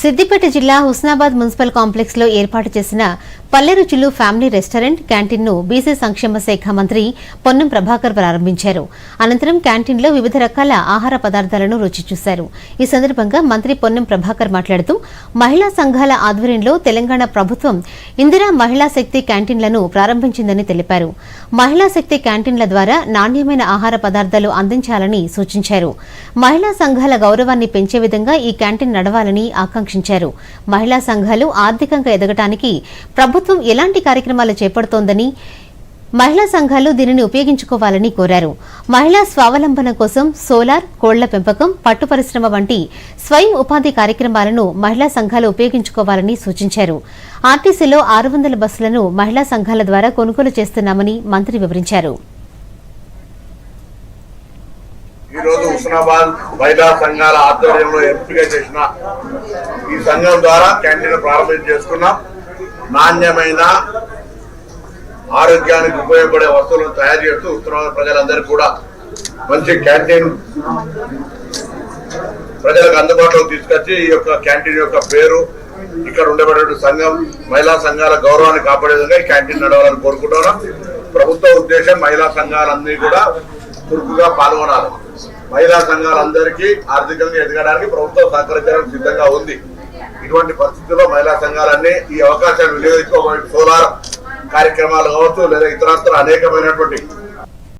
సిద్దిపేట జిల్లా హుస్నాబాద్ మున్సిపల్ కాంప్లెక్స్లో ఏర్పాటు చేసిన Palle Ruchulu family restaurant క్యాంటీన్ను BC సంక్షేమ శాఖ మంత్రి పొన్నం ప్రభాకర్ ప్రారంభించారు. అనంతరం క్యాంటీన్లో వివిధ రకాల ఆహార పదార్థాలను రుచి చూశారు. ఈ సందర్భంగా మంత్రి పొన్నం ప్రభాకర్ మాట్లాడుతూ మహిళా సంఘాల ఆధ్వర్యంలో తెలంగాణ ప్రభుత్వం ఇందిరా మహిళా శక్తి క్యాంటీన్లను ప్రారంభించిందని తెలిపారు. మహిళా శక్తి క్యాంటీన్ల ద్వారా నాణ్యమైన ఆహార పదార్థాలు అందించాలని సూచించారు. మహిళా సంఘాల గౌరవాన్ని పెంచే విధంగా ఈ క్యాంటీన్ నడవాలని ఆకాంక్ష సమీక్షించారు. మహిళా సంఘాలు ఆర్థికంగా ఎదగటానికి ప్రభుత్వం ఎలాంటి కార్యక్రమాలు చేపడుతోందని మహిళా సంఘాలు దీనిని ఉపయోగించుకోవాలని కోరారు. మహిళా స్వావలంబన కోసం సోలార్ కోళ్ళ పెంపకం పట్టు పరిశ్రమ వంటి స్వయం ఉపాధి కార్యక్రమాలను మహిళా సంఘాలు ఉపయోగించుకోవాలని సూచించారు. ఆర్టీసీలో ఆరు వందల బస్సులను మహిళా సంఘాల ద్వారా కొనుగోలు చేస్తున్నామని మంత్రి వివరించారు. ఈ రోజు హుస్నాబాద్ మహిళా సంఘాల ఆధ్వర్యంలో ఎంపిక చేసిన ఈ సంఘం ద్వారా క్యాంటీన్ ప్రారంభం చేసుకున్నాం. నాణ్యమైన ఆరోగ్యానికి ఉపయోగపడే వస్తువులను తయారు చేస్తూ ఉత్తరాంధ్ర ప్రజలందరికీ కూడా మంచి క్యాంటీన్ ప్రజలకు అందుబాటులోకి తీసుకొచ్చి ఈ యొక్క క్యాంటీన్ యొక్క పేరు ఇక్కడ ఉండేటువంటి సంఘం మహిళా సంఘాల గౌరవాన్ని కాపాడే విధంగా ఈ క్యాంటీన్ నడవాలని కోరుకుంటున్నాం. ప్రభుత్వ ఉద్దేశం మహిళా సంఘాలన్నీ కూడా చురుకుగా పాల్గొనాలి. మహిళా సంఘాలందరికీ ఆర్థికంగా ఎదగడానికి ప్రభుత్వం సహకరించడానికి సిద్ధంగా ఉంది. ఇటువంటి పరిస్థితుల్లో మహిళా సంఘాలన్నీ ఈ అవకాశాన్ని వినియోగించుకోవాలి సోలార్ కార్యక్రమాలు కావచ్చు లేదా ఇతరత్ర అనేకమైనటువంటి